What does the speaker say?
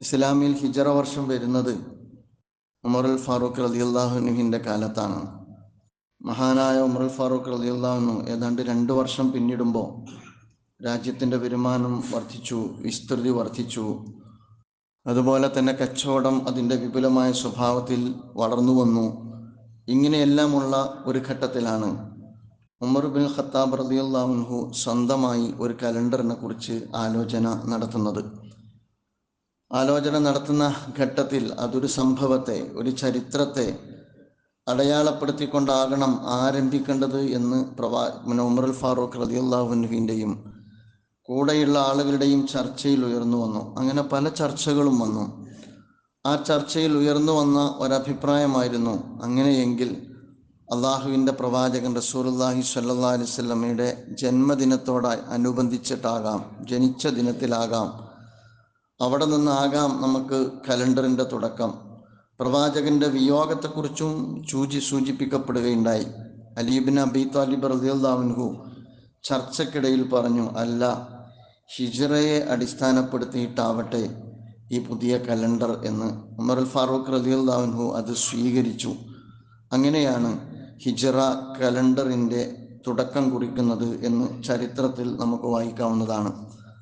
ഇസ്ലാമിൽ ഹിജറ വർഷം വരുന്നത് ഉമർ ഉമറുൽ ഫാറൂഖ് റലിയുല്ലാഹുനുഹിന്റെ കാലത്താണ്. മഹാനായ ഉമർ ഉമറുൽ ഫാറൂഖ് റലിയുല്ലാഹുനു ഏതാണ്ട് രണ്ട് വർഷം പിന്നിടുമ്പോൾ രാജ്യത്തിന്റെ വരുമാനം വർദ്ധിച്ചു വിസ്തൃതി വർദ്ധിച്ചു. അതുപോലെ തന്നെ കച്ചവടം അതിന്റെ വിപുലമായ സ്വഭാവത്തിൽ വളർന്നു വന്നു. ഇങ്ങനെയെല്ലാമുള്ള ഒരു ഘട്ടത്തിലാണ് ഉമർ ബിൻ ഖത്താബ് റലിയുല്ലാഹുൻഹു സ്വന്തമായി ഒരു കലണ്ടറിനെ കുറിച്ച് ആലോചന നടത്തുന്നത്. ആലോചന നടത്തുന്ന ഘട്ടത്തിൽ അതൊരു സംഭവത്തെ ഒരു ചരിത്രത്തെ അടയാളപ്പെടുത്തിക്കൊണ്ടാകണം ആരംഭിക്കേണ്ടത് എന്ന് പ്രവാ ഉമറുൽ ഫാറൂഖ് റതിയുല്ലാഹുവിന്റെയും കൂടെയുള്ള ആളുകളുടെയും ചർച്ചയിൽ ഉയർന്നു വന്നു. അങ്ങനെ പല ചർച്ചകളും വന്നു. ആ ചർച്ചയിൽ ഉയർന്നു വന്ന ഒരഭിപ്രായമായിരുന്നു അങ്ങനെയെങ്കിൽ അള്ളാഹുവിന്റെ പ്രവാചകൻ റസൂർല്ലാഹി സല്ലാ അലിസ്വല്ലമ്മയുടെ ജന്മദിനത്തോട് അനുബന്ധിച്ചിട്ടാകാം ജനിച്ച ദിനത്തിലാകാം അവിടെ നിന്നാകാം നമുക്ക് കലണ്ടറിന്റെ തുടക്കം. പ്രവാചകന്റെ വിയോഗത്തെക്കുറിച്ചും സൂചി സൂചിപ്പിക്കപ്പെടുകയുണ്ടായി. അലീബിൻ അബി താലിബ് റദിയുല്ലാഹുൻഹു ചർച്ചക്കിടയിൽ പറഞ്ഞു അല്ല ഹിജറയെ അടിസ്ഥാനപ്പെടുത്തിയിട്ടാവട്ടെ ഈ പുതിയ കലണ്ടർ എന്ന്. ഉമറുൽ ഫാറൂഖ് റദിയുല്ലാഹുൻഹു അത് സ്വീകരിച്ചു. അങ്ങനെയാണ് ഹിജറ കലണ്ടറിന്റെ തുടക്കം കുറിക്കുന്നത് എന്ന് ചരിത്രത്തിൽ നമുക്ക് വായിക്കാവുന്നതാണ്.